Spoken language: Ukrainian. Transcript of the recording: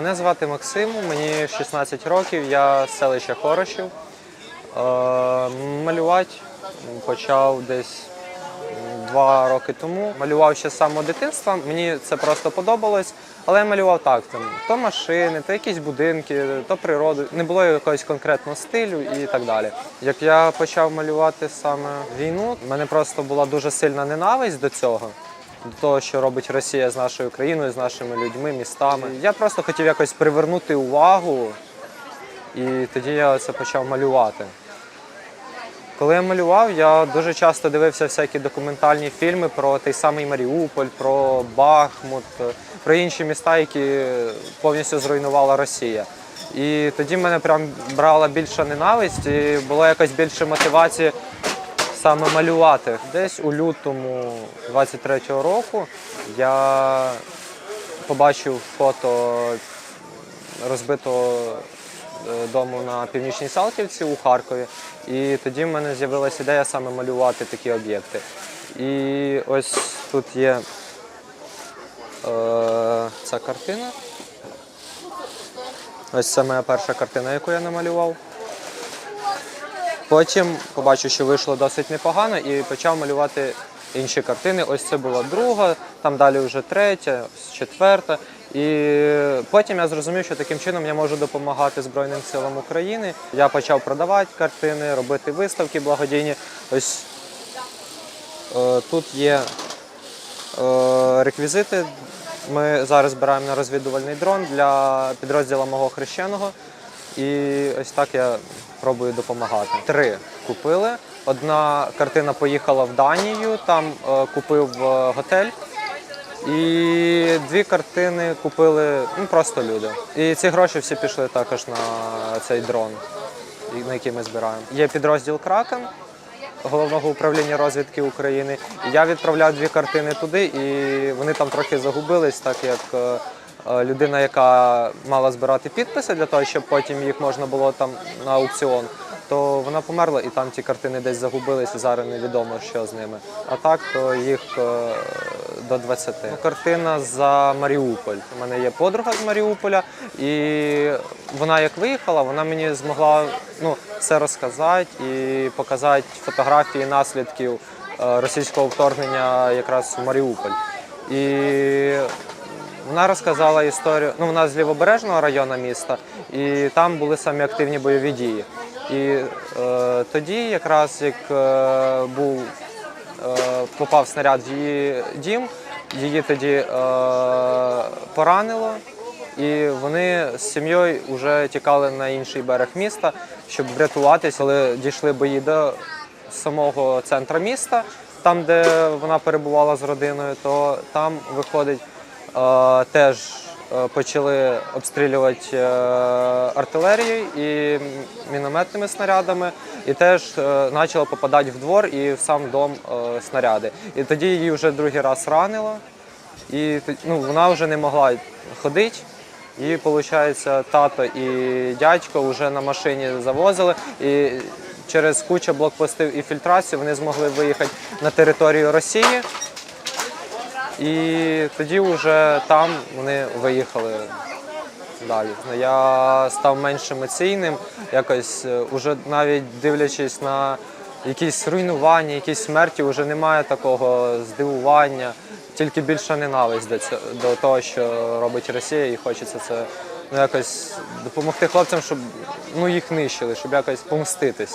Мене звати Максим, мені 16 років, я з селища Хорошів. Е, малювати почав десь два роки тому. Малював ще з самого дитинства, мені це просто подобалось, але я малював так: там, то машини, то якісь будинки, то природу. Не було якогось конкретного стилю і так далі. Як я почав малювати саме війну, в мене просто була дуже сильна ненависть до цього до того, що робить Росія з нашою країною, з нашими людьми, містами. Я просто хотів якось привернути увагу, і тоді я це почав малювати. Коли я малював, я дуже часто дивився всякі документальні фільми про той самий Маріуполь, про Бахмут, про інші міста, які повністю зруйнувала Росія. І тоді мене прям брала більша ненависть і було якось більше мотивації саме малювати. Десь у лютому 23-го року я побачив фото розбитого е, дому на північній Салтівці у Харкові. І тоді в мене з'явилася ідея саме малювати такі об'єкти. І ось тут є е, ця картина. Ось це моя перша картина, яку я намалював. Потім побачив, що вийшло досить непогано, і почав малювати інші картини. Ось це була друга, там далі вже третя, четверта. І потім я зрозумів, що таким чином я можу допомагати Збройним силам України. Я почав продавати картини, робити виставки благодійні. Ось е, тут є е, реквізити. Ми зараз збираємо на розвідувальний дрон для підрозділу мого хрещеного. І ось так я пробую допомагати. Три купили. Одна картина поїхала в Данію, там е, купив е, готель. І дві картини купили ну, просто люди. І ці гроші всі пішли також на цей дрон, на який ми збираємо. Є підрозділ Кракен головного управління розвідки України. Я відправляв дві картини туди, і вони там трохи загубились, так як е, людина, яка мала збирати підписи для того, щоб потім їх можна було там на аукціон. То вона померла і там ті картини десь загубились, і зараз невідомо, що з ними. А так, то їх е, до 20. Картина за Маріуполь. У мене є подруга з Маріуполя, і вона як виїхала, вона мені змогла ну, все розказати і показати фотографії наслідків е, російського вторгнення якраз в Маріуполь. І вона розказала історію. Ну, вона з лівобережного району міста, і там були самі активні бойові дії. І е, тоді, якраз як е, був е, попав снаряд в її дім, її тоді е, поранило, і вони з сім'єю вже тікали на інший берег міста, щоб врятуватися, коли дійшли бої до самого центру міста, там, де вона перебувала з родиною, то там виходить теж е, почали обстрілювати е, артилерією і мінометними снарядами, і теж е, почало попадати в двор і в сам дом е, снаряди. І тоді її вже другий раз ранило, і ну, вона вже не могла ходити. І, виходить, тато і дядько вже на машині завозили. І через кучу блокпостів і фільтрацію вони змогли виїхати на територію Росії. І тоді вже там вони виїхали далі. Я став менш емоційним, якось е, уже навіть дивлячись на якісь руйнування, якісь смерті, вже немає такого здивування, тільки більша ненависть до цього, до того, що робить Росія, і хочеться це ну, якось допомогти хлопцям, щоб ну, їх нищили, щоб якось помститись.